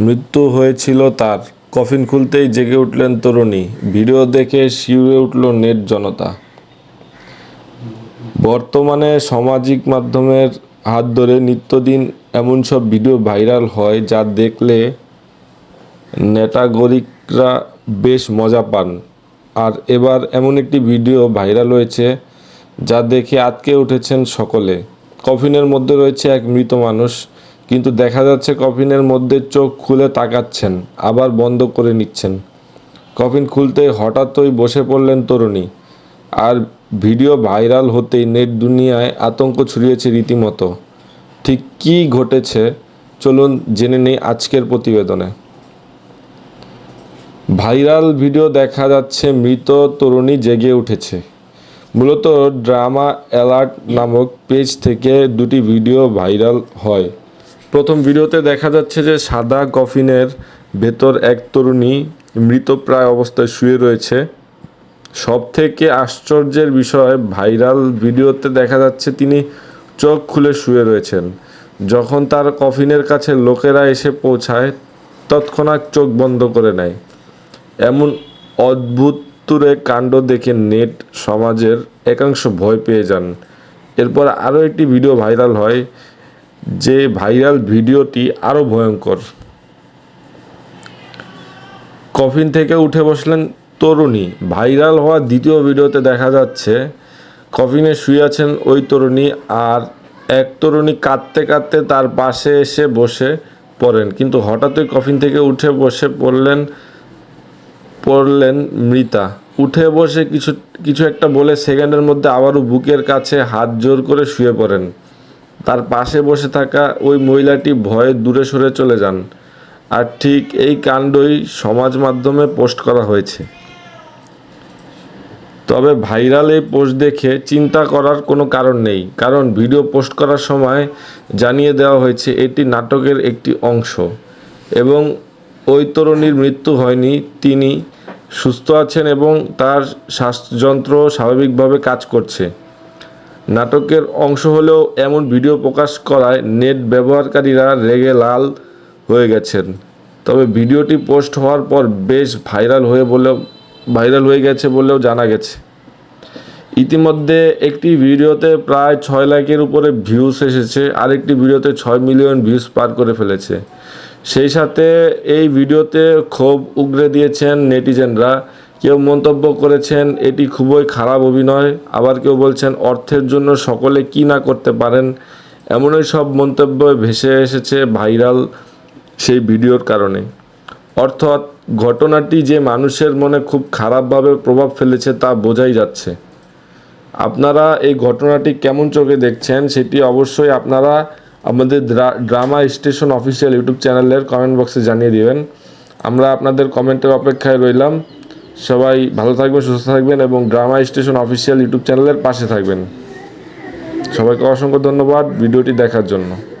মৃত্যু হয়েছিল তার। কফিন খুলতেই জেগে উঠলেন তরুণী। ভিডিও দেখে শিউরে উঠল নেট জনতা। বর্তমানে সামাজিক মাধ্যমের হাত ধরে নিত্যদিন এমন সব ভিডিও ভাইরাল হয় যা দেখলে নেটাগরিকরা বেশ মজা পান। আর এবার এমন একটি ভিডিও ভাইরাল হয়েছে যা দেখে আটকে উঠেছেন সকলে। কফিনের মধ্যে রয়েছে এক মৃত মানুষ। কিন্তু দেখা যাচ্ছে কফিনের মধ্যে চোখ খুলে তাকাচ্ছেন, আবার বন্ধ করে নিচ্ছেন। কফিন খুলতে হঠাৎই বসে পড়লেন তরুণী। আর ভিডিও ভাইরাল হতেই নেট দুনিয়ায় আতঙ্ক ছড়িয়েছে রীতিমতো। ঠিক কী ঘটেছে, চলুন জেনে নেই আজকের প্রতিবেদনে। ভাইরাল ভিডিও দেখা যাচ্ছে মৃত তরুণী জেগে উঠেছে। মূলত ড্রামা অ্যালার্ট নামক পেজ থেকে দুটি ভিডিও ভাইরাল হয়। প্রথম ভিডিওতে দেখা যাচ্ছে যে সাদা কফিনের ভেতর এক তরুণী মৃতপ্রায় অবস্থায় শুয়ে রয়েছে। সব থেকে আশ্চর্যের বিষয়, ভাইরাল ভিডিওতে দেখা যাচ্ছে তিনি চোখ খুলে শুয়ে রয়েছেন। যখন তার কফিনের কাছে লোকেরা এসে পৌঁছায়, তৎক্ষণাৎ চোখ বন্ধ করে নেয়। এমন অদ্ভুত তুরে কাণ্ড দেখে নেট সমাজের একাংশ ভয় পেয়ে যান। এরপর আরও একটি ভিডিও ভাইরাল হয় যে ভাইরাল ভিডিওটি আরও ভয়ঙ্কর। কফিন থেকে উঠে বসলেন তরুণী। ভাইরাল হওয়া দ্বিতীয় ভিডিওতে দেখা যাচ্ছে, কফিনে শুয়ে আছেন ওই তরুণী আর এক তরুণী কাঁদতে কাঁদতে তার পাশে এসে বসে পড়েন। কিন্তু হঠাৎই কফিন থেকে উঠে বসে পড়লেন পড়লেন মৃতা। উঠে বসে কিছু কিছু একটা বলে সেকেন্ডের মধ্যে আবারও বুকের কাছে হাত জোর করে শুয়ে পড়েন। তার পাশে বসে থাকা ওই মহিলাটি ভয়ে দূরে সরে চলে যান। আর ঠিক এই কাণ্ডই সমাজ মাধ্যমে পোস্ট করা হয়েছে। তবে ভাইরাল এই পোস্ট দেখে চিন্তা করার কোনো কারণ নেই, কারণ ভিডিও পোস্ট করার সময় জানিয়ে দেওয়া হয়েছে এটি নাটকের একটি অংশ এবং ওই তরুণীর মৃত্যু হয়নি, তিনি সুস্থ আছেন এবং তার শ্বাসযন্ত্র স্বাভাবিকভাবে কাজ করছে। নাটকের অংশ হলেও এমন ভিডিও প্রকাশ করায় নেট ব্যবহারকারীরা রেগে লাল হয়ে গেছেন। তবে ভিডিওটি পোস্ট হওয়ার পর বেশ ভাইরাল হয়ে বলেও ভাইরাল হয়ে গেছে বলেও জানা গেছে। ইতিমধ্যে একটি ভিডিওতে প্রায় ছয় লাখের উপরে ভিউস এসেছে, আরেকটি ভিডিওতে ছয় মিলিয়ন ভিউস পার করে ফেলেছে। সেই সাথে এই ভিডিওতে ক্ষোভ উগরে দিয়েছেন নেটিজেনরা। কেউ মন্তব্য করেছেন, এটি খুবই খারাপ অভিনয়। আবার কেউ বলছেন, অর্থের জন্য সকলে কি না করতে পারেন? এমনই সব মন্তব্য ভেসে এসেছে ভাইরাল সেই ভিডিওর কারণে। অর্থাৎ ঘটনাটি যে মানুষের মনে খুব খারাপভাবে প্রভাব ফেলেছে তা বোঝাই যাচ্ছে। আপনারা এই ঘটনাটি কেমন চোখে দেখছেন সেটি অবশ্যই আপনারা আমাদের ড্রামা স্টেশন অফিসিয়াল ইউটিউব চ্যানেলের কমেন্ট বক্সে জানিয়ে দেবেন। আমরা আপনাদের কমেন্টের অপেক্ষায় রইলাম। সবাই ভালো থাকবেন, সুস্থ থাকবেন এবং ড্রামা স্টেশন অফিসিয়াল ইউটিউব চ্যানেলের পাশে থাকবেন। সবাইকে অসংখ্য ধন্যবাদ ভিডিওটি দেখার জন্য।